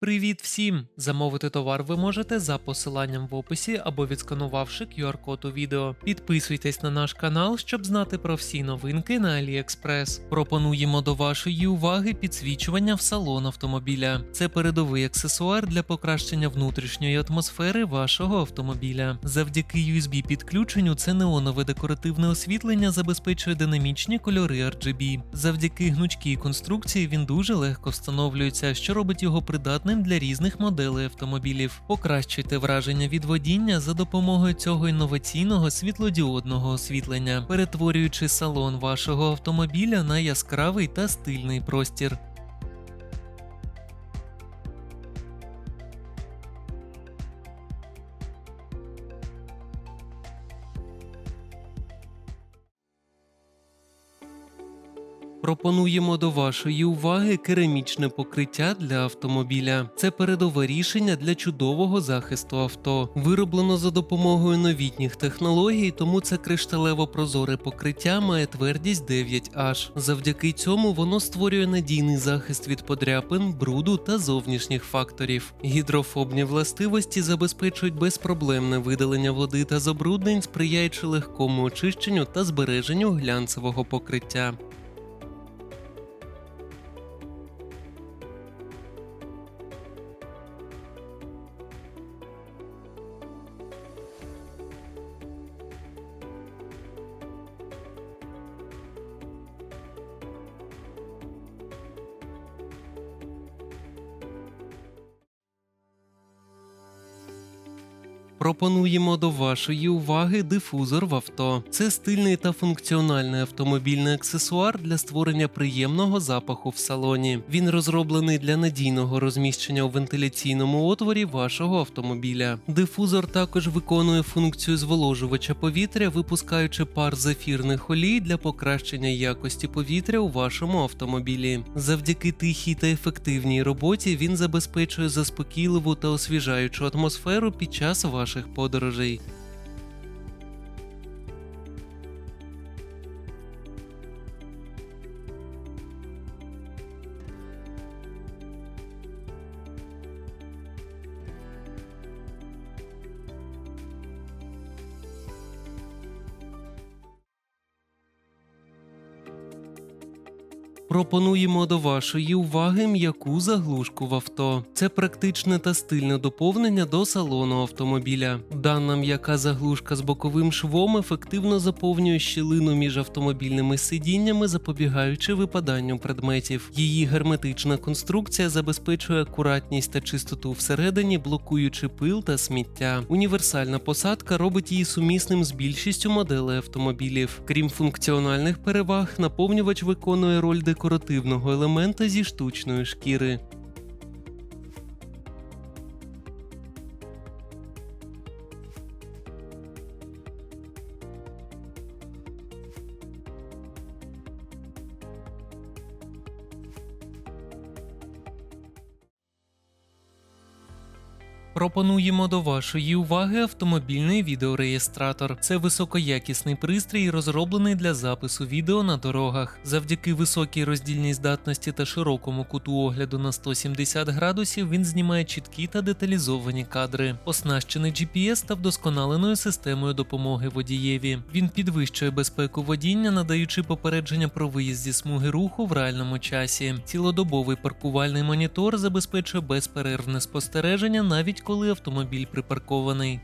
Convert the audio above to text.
Привіт всім! Замовити товар ви можете за посиланням в описі або відсканувавши QR-код у відео. Підписуйтесь на наш канал, щоб знати про всі новинки на AliExpress. Пропонуємо до вашої уваги підсвічування в салон автомобіля. Це передовий аксесуар для покращення внутрішньої атмосфери вашого автомобіля. Завдяки USB підключенню це неонове декоративне освітлення забезпечує динамічні кольори RGB. Завдяки гнучкій конструкції він дуже легко встановлюється, що робить його придатним для різних моделей автомобілів. Покращуйте враження від водіння за допомогою цього інноваційного світлодіодного освітлення, перетворюючи салон вашого автомобіля на яскравий та стильний простір. Пропонуємо до вашої уваги керамічне покриття для автомобіля. Це передове рішення для чудового захисту авто. Вироблено за допомогою новітніх технологій, тому це кришталево прозоре покриття має твердість 9H. Завдяки цьому воно створює надійний захист від подряпин, бруду та зовнішніх факторів. Гідрофобні властивості забезпечують безпроблемне видалення води та забруднень, сприяючи легкому очищенню та збереженню глянцевого покриття. Пропонуємо до вашої уваги дифузор в авто. Це стильний та функціональний автомобільний аксесуар для створення приємного запаху в салоні. Він розроблений для надійного розміщення у вентиляційному отворі вашого автомобіля. Дифузор також виконує функцію зволожувача повітря, випускаючи пар з ефірних олій для покращення якості повітря у вашому автомобілі. Завдяки тихій та ефективній роботі він забезпечує заспокійливу та освіжаючу атмосферу під час ваших подорожей. Пропонуємо до вашої уваги м'яку заглушку в авто. Це практичне та стильне доповнення до салону автомобіля. Дана м'яка заглушка з боковим швом ефективно заповнює щілину між автомобільними сидіннями, запобігаючи випаданню предметів. Її герметична конструкція забезпечує акуратність та чистоту всередині, блокуючи пил та сміття. Універсальна посадка робить її сумісним з більшістю моделей автомобілів. Крім функціональних переваг, наповнювач виконує роль декоративного елемента зі штучної шкіри. Пропонуємо до вашої уваги автомобільний відеореєстратор. Це високоякісний пристрій, розроблений для запису відео на дорогах. Завдяки високій роздільній здатності та широкому куту огляду на 170 градусів він знімає чіткі та деталізовані кадри. Оснащений GPS та вдосконаленою системою допомоги водієві. Він підвищує безпеку водіння, надаючи попередження про виїзд зі смуги руху в реальному часі. Цілодобовий паркувальний монітор забезпечує безперервне спостереження навіть коли автомобіль припаркований.